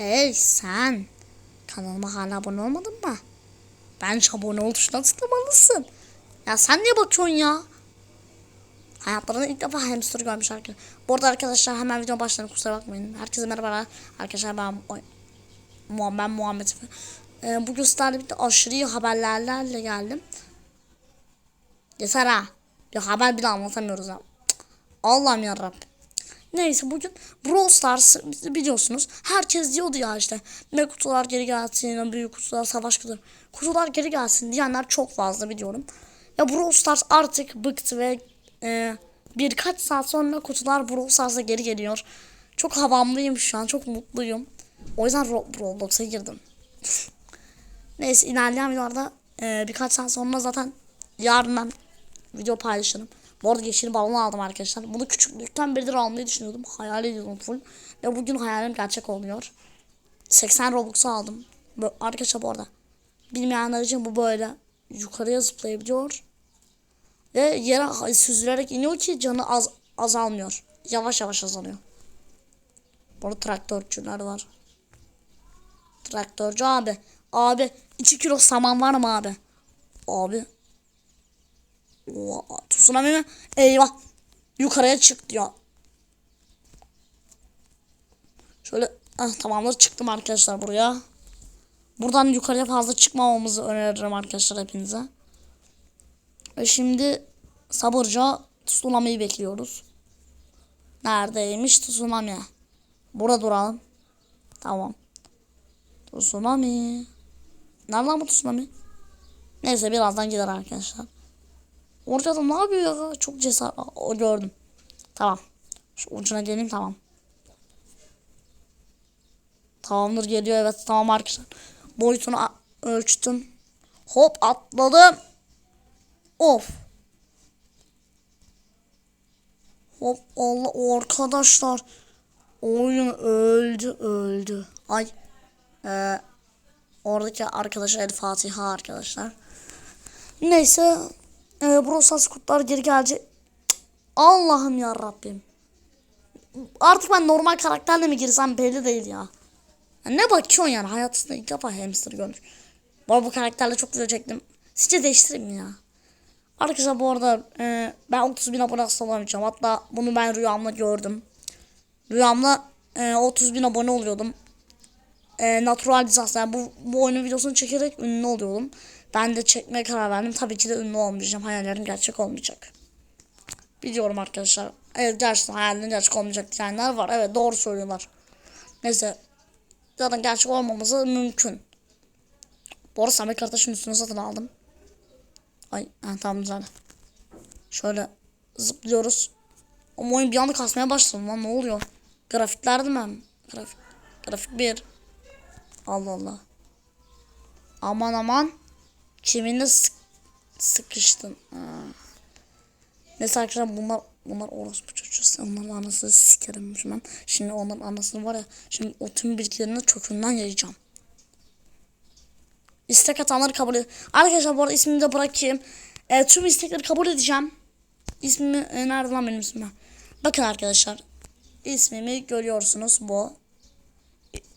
Hey sen. Kanalıma hala abone olmadın mı? Bence abone ol tuşuna tıklamalısın. Ya sen niye bakıyorsun ya? Hayatlarında ilk defa hamster görmüş arkadaşlar. Bu arada arkadaşlar hemen video başlarına kusura bakmayın. Herkese merhaba arkadaşlar ben. Muhammed ben Muhammed. Ee, bugün sizlerle birlikte aşırı haberlerle geldim. Yeter ha. Ya haber bile anlatamıyoruz ha. Allah'ım yarabbim. Neyse bugün Brawl Stars biliyorsunuz. Herkes diyordu ya işte. Ne kutular geri gelsin, büyük kutular, savaş kutuları. Kutular geri gelsin diyenler çok fazla biliyorum. Ya Brawl Stars artık bıktı ve e, birkaç saat sonra kutular Brawl Stars'a geri geliyor. Çok havamlıyım şu an, çok mutluyum. O yüzden Ro- Roblox'a girdim. Neyse ilerleyen videolarda e, birkaç saat sonra zaten yarın ben video paylaşırım. Bu arada yeşil balon aldım arkadaşlar. Bunu küçüklükten beridir almayı düşünüyordum. Hayal ediyordum full. Ve bugün hayalim gerçek oluyor. 80 Robux'u aldım. Arkadaşlar bu arada. Bilmeyenler için bu böyle yukarıya zıplayabiliyor. Ve yere süzülerek iniyor ki canı az azalmıyor. Yavaş yavaş azalıyor. Burada traktörcüler var. Traktörcü abi. Abi 2 kilo saman var mı abi? Abi. Oha, tsunami mi? Eyvah. Yukarıya çıktı ya. Şöyle ah, tamamdır çıktım arkadaşlar buraya. Buradan yukarıya fazla çıkmamamızı öneririm arkadaşlar hepinize. Ve şimdi sabırca tsunami'yi bekliyoruz. Neredeymiş tsunami? Burada duralım. Tamam. Tsunami. Nereden bu tsunami? Neyse birazdan gider arkadaşlar. Orada adam ne yapıyor ya? Çok cesaret. O gördüm. Tamam. Şu ucuna geleyim tamam. Tamamdır geliyor evet tamam arkadaşlar. Boyutunu ölçtüm. Hop atladım. Of. Hop Allah arkadaşlar. Oyun öldü öldü. Ay. Ee, oradaki arkadaşlar Fatiha arkadaşlar. Neyse. E, Brosas kurtlar geri gelecek. Allah'ım ya Rabbim. Artık ben normal karakterle mi girsem belli değil ya. Ne bakıyorsun yani hayatında ilk defa hamster görmüş. Bu bu karakterle çok güzel çektim. Sizce değiştireyim ya? Arkadaşlar bu arada e, ben 30 bin abone hasta olamayacağım. Hatta bunu ben rüyamda gördüm. Rüyamda e, 30 bin abone oluyordum. E, natural disaster. Yani bu, bu oyunun videosunu çekerek ünlü oluyordum. Ben de çekmeye karar verdim. Tabii ki de ünlü olmayacağım. Hayallerim gerçek olmayacak. Biliyorum arkadaşlar. Evet gerçekten hayallerim gerçek olmayacak diyenler var. Evet doğru söylüyorlar. Neyse. Zaten gerçek olmaması mümkün. Bu arada Samet kardeşin üstüne satın aldım. Ay ha, tamam güzel. Şöyle zıplıyoruz. Ama oyun bir anda kasmaya başladı lan ne oluyor? Grafiklerde mi? Grafik, grafik bir. Allah Allah. Aman aman. Kiminle sık sıkıştın? Ha. Neyse arkadaşlar bunlar bunlar orospu çocuğu. Onların anasını sikerim ben. Şimdi onların anasını var ya. Şimdi o tüm bilgilerini kökünden yayacağım. İstek atanları kabul ed- Arkadaşlar bu arada ismimi de bırakayım. E, tüm istekleri kabul edeceğim. İsmimi e, nerede lan benim ismim? Bakın arkadaşlar. İsmimi görüyorsunuz bu.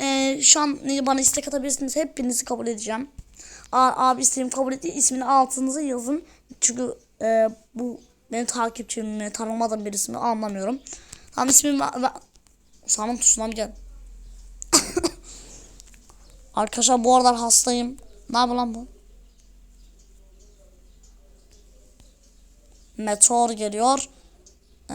E, şu an bana istek atabilirsiniz. Hepinizi kabul edeceğim. Abi isteğimi kabul etti. İsmini altınıza yazın. Çünkü e, bu benim takipçim tanımadığım birisi mi anlamıyorum. Tamam ismimi. Saman tuşuna gel. Arkadaşlar bu aralar hastayım. Ne yapıyor lan bu? Meteor geliyor. Ee,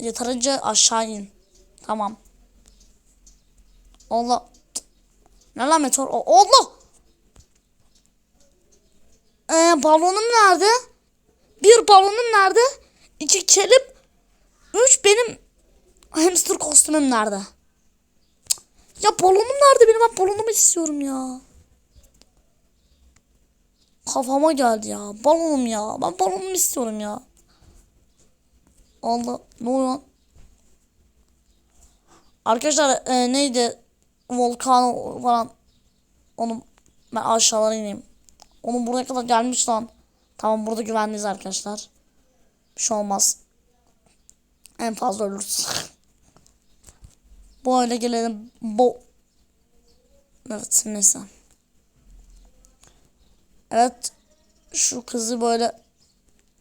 yeterince aşağı in. Tamam. Allah. Ne lan meteor? Allah. Ee, balonum nerede? Bir balonum nerede? İki kelim. Üç benim hamster kostümüm nerede? Ya balonum nerede benim? Ben balonumu istiyorum ya. Kafama geldi ya. Balonum ya. Ben balonumu istiyorum ya. Allah ne oluyor? Arkadaşlar e, neydi? Volkan falan. Onu ben aşağılara ineyim. Onun buraya kadar gelmiş lan. Tamam burada güvenliyiz arkadaşlar. Bir şey olmaz. En fazla ölürüz. Bu öyle gelelim. Bo Evet neyse. Evet. Şu kızı böyle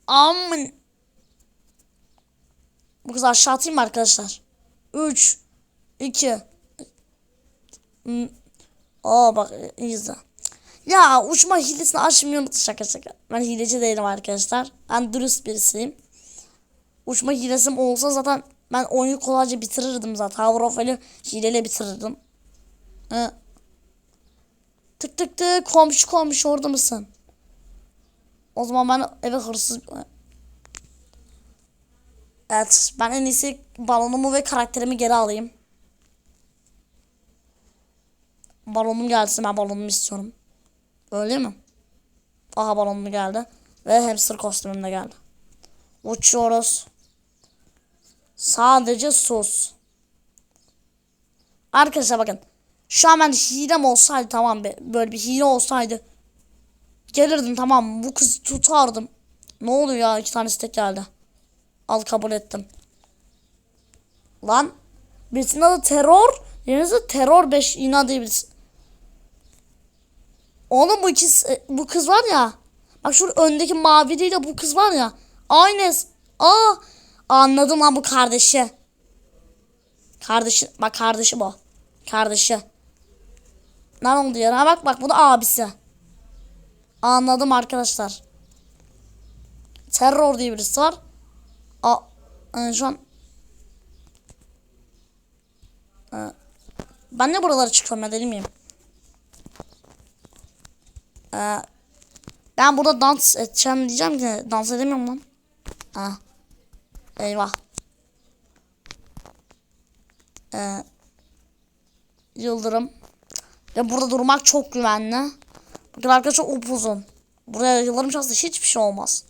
Aman. Bu kızı aşağı atayım mı arkadaşlar? 3 2 Hmm. Aa bak izle. Ya uçma hilesini açmayı unuttum şaka şaka. Ben hileci değilim arkadaşlar. Ben dürüst birisiyim. Uçma hilesim olsa zaten ben oyunu kolayca bitirirdim zaten. Tower of Hell'i hileyle bitirirdim. Ee, tık tık tık komşu komşu orada mısın? O zaman ben eve hırsız... Evet ben en iyisi balonumu ve karakterimi geri alayım. Balonum gelsin ben balonumu istiyorum. Öyle mi? Aha balonum geldi. Ve hamster kostümüm de geldi. Uçuyoruz. Sadece sus. Arkadaşlar bakın. Şu an ben hilem olsaydı tamam be. Böyle bir hile olsaydı. Gelirdim tamam bu kızı tutardım. Ne oluyor ya iki tane istek geldi. Al kabul ettim. Lan. Birisinin adı terör. Yerinize terör 5 ina diye birisi. Oğlum bu ikisi, bu kız var ya. Bak şu öndeki mavi değil de bu kız var ya. Aynı. Aa anladım lan bu kardeşi. Kardeşi bak kardeşi bu. Kardeşi. Ne oldu ya? Ha bak bak bu da abisi. Anladım arkadaşlar. Terror diye birisi var. A e, şu an E, ben ne buralara çıkıyorum ya deli miyim? E, ben burada dans edeceğim diyeceğim ki dans edemiyorum lan. Ha. Eyvah. E, yıldırım. Ve burada durmak çok güvenli. Bakın arkadaşlar upuzun. Buraya yıldırım çarpsa hiçbir şey olmaz.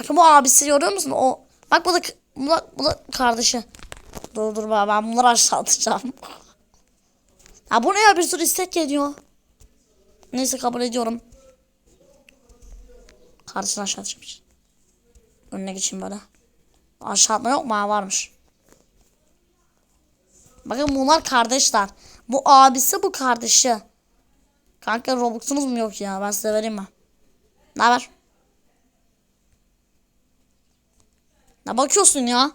Bakın bu abisi görüyor musun? O bak bu da bu da, bu da kardeşi. Dur dur ben bunları aşağı atacağım. ya bu ne ya bir sürü istek geliyor. Neyse kabul ediyorum. Kardeşini aşağı atmış. Önüne geçeyim böyle. Aşağı atma yok mu? Ha, varmış. Bakın bunlar kardeşler. Bu abisi bu kardeşi. Kanka Robux'unuz mu yok ya? Ben size vereyim mi? Ne haber? Ne bakıyorsun ya?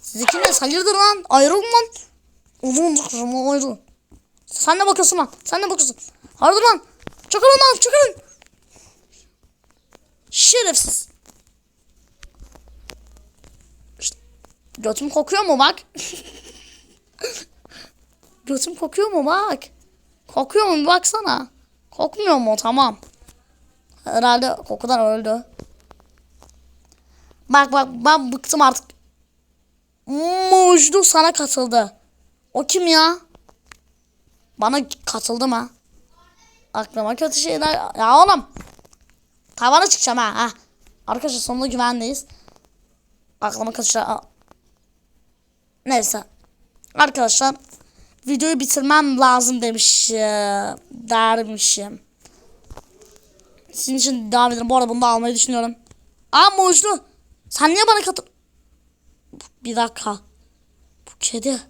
Siz ikiniz hayırdır lan? Ayrılın lan. Uzun kızım ayrıl. Sen ne bakıyorsun lan? Sen ne bakıyorsun? Hayırdır lan? Çıkarın lan çıkarın. Şerefsiz. Götüm kokuyor mu bak? götüm kokuyor mu bak? Kokuyor mu bir baksana. Kokmuyor mu? Tamam. Herhalde kokudan öldü. Bak bak ben bıktım artık. Mujdu sana katıldı. O kim ya? Bana katıldı mı? Aklıma kötü şeyler. Ya oğlum. Tavana çıkacağım ha. ha. Arkadaşlar sonunda güvendeyiz. Aklıma kötü şeyler. Neyse. Arkadaşlar. Videoyu bitirmem lazım demiş. Dermişim. Sizin için devam ederim. Bu arada bunu da almayı düşünüyorum. Aa Mujdu. Sen niye bana katıl... Bir dakika. Bu kedi.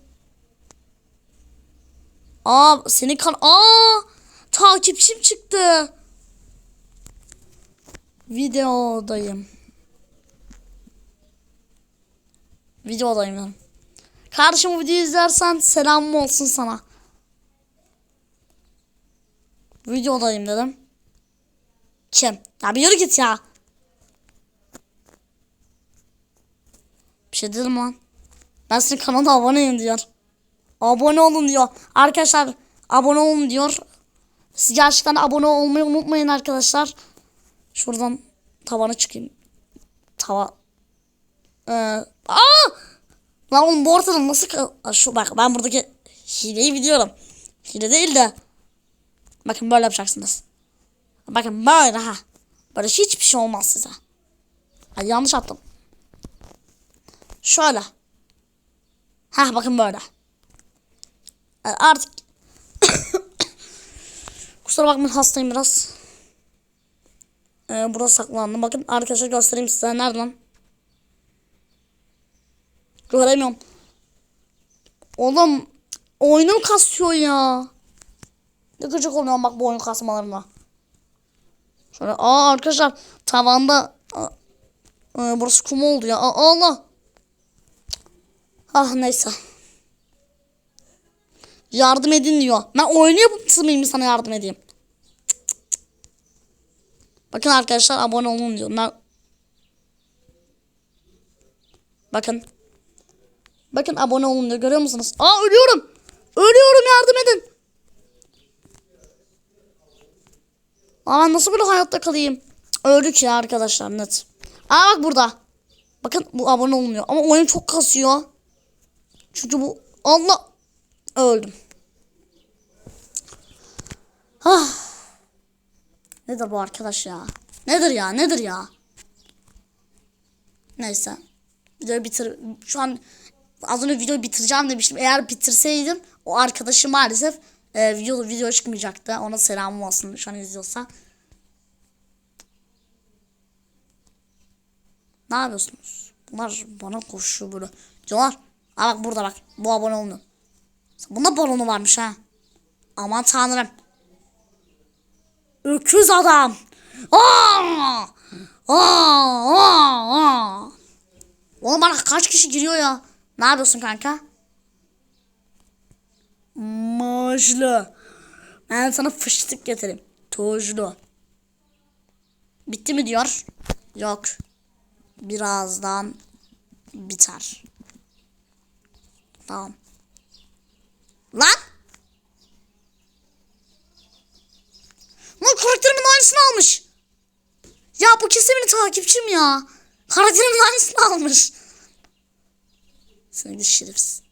Aa senin kan... Aa takipçim çıktı. Videodayım. Videodayım yani. Kardeşim bu videoyu izlersen selamım olsun sana. Videodayım dedim. Kim? Ya bir yürü git ya. Bir şey dedim lan. Ben senin kanalına aboneyim diyor. Abone olun diyor. Arkadaşlar abone olun diyor. Siz gerçekten abone olmayı unutmayın arkadaşlar. Şuradan tavana çıkayım. Tava. Ee, aa! Lan oğlum bu ortadan nasıl kal- Şu bak ben buradaki hileyi biliyorum. Hile değil de. Bakın böyle yapacaksınız. Bakın böyle ha. Böyle hiçbir şey olmaz size. Ay, yanlış attım. Şöyle. Ha bakın böyle. Ee, Artık kusura bakmayın hastayım biraz. Ee, burası saklandı. Bakın arkadaşlar göstereyim size. Nerede lan? Göremiyorum. Oğlum Oyunum kasıyor ya. Ne gıcık oluyorum bak bu oyun kasmalarına. Şöyle aa arkadaşlar tavanda aa, aa, burası kum oldu ya. Aa, Allah. Ah neyse. Yardım edin diyor. Ben oyunu yapıp mıyım sana yardım edeyim? Bakın arkadaşlar abone olun diyor. Ben... Bakın. Bakın abone olun diyor. Görüyor musunuz? Aa ölüyorum. Ölüyorum yardım edin. Aa nasıl böyle hayatta kalayım? Öldük ya arkadaşlar net. Aa bak burada. Bakın bu abone olmuyor. Ama oyun çok kasıyor. Çünkü bu Allah öldüm. Ah. Nedir bu arkadaş ya? Nedir ya? Nedir ya? Neyse. Videoyu bitir. Şu an az önce videoyu bitireceğim demiştim. Eğer bitirseydim o arkadaşım maalesef e, video video çıkmayacaktı. Ona selamım olsun şu an izliyorsa. Ne yapıyorsunuz? Bunlar bana koşuyor böyle. Diyorlar. Aa bak burada bak. Bu abone olmuyor. Bunda balonu varmış ha. Aman tanrım. Öküz adam. Aa! Aa! Aa! Aa! Oğlum bana kaç kişi giriyor ya? Ne yapıyorsun kanka? Majlı. Ben sana fıştık getireyim. Tuzlu. Bitti mi diyor? Yok. Birazdan biter. Tamam. Lan! Lan karakterimin aynısını almış. Ya bu kesin benim takipçim ya. Karakterimin aynısını almış. Seni de şerefsiz.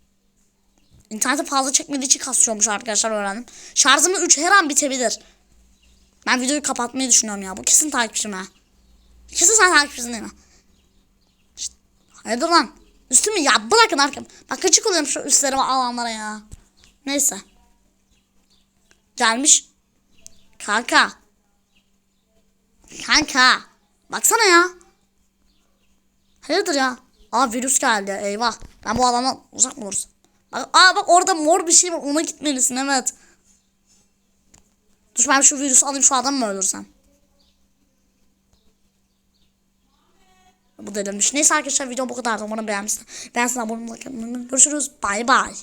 İnternete fazla çekmediği için kasıyormuş arkadaşlar öğrendim. Şarjımın 3 her an bitebilir. Ben videoyu kapatmayı düşünüyorum ya. Bu kesin takipçim ha. Kesin sen takipçisin değil mi? Şşt, hayırdır lan? Üstümü ya bırakın arkam. Bak gıcık oluyorum şu üstlerime alanlara ya. Neyse. Gelmiş. Kanka. Kanka. Baksana ya. Hayırdır ya? Aa virüs geldi. Eyvah. Ben bu alandan uzak mı olursam? Bak, aa bak orada mor bir şey var. Ona gitmelisin evet. Dur ben şu virüsü alayım şu adam mı öldürsem? Bu delirmiş. Neyse arkadaşlar video bu kadar. Umarım beğenmişsiniz. Beğensin abone olmayı. Görüşürüz. Bay bay.